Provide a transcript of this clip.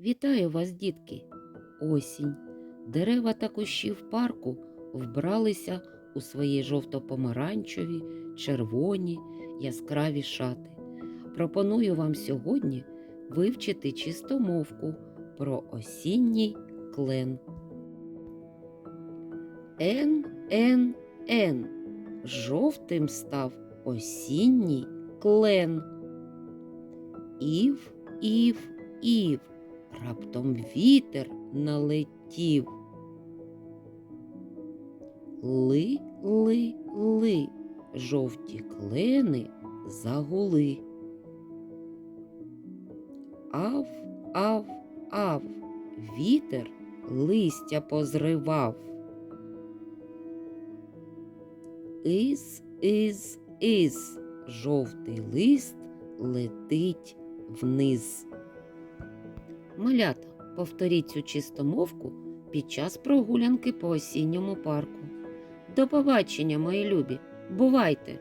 Вітаю вас, дітки! Осінь. Дерева та кущі в парку вбралися у свої жовто-помаранчеві, червоні, яскраві шати. Пропоную вам сьогодні вивчити чистомовку про осінній клен. Ен, ен, ен. Жовтим став осінній клен. Ів, ів, ів. Раптом вітер налетів. Ли, ли, ли, жовті клени загули. Ав, ав, ав, вітер листя позривав. Із, із, із, жовтий лист летить вниз. Малята, повторіть цю чистомовку під час прогулянки по осінньому парку. До побачення, мої любі! Бувайте!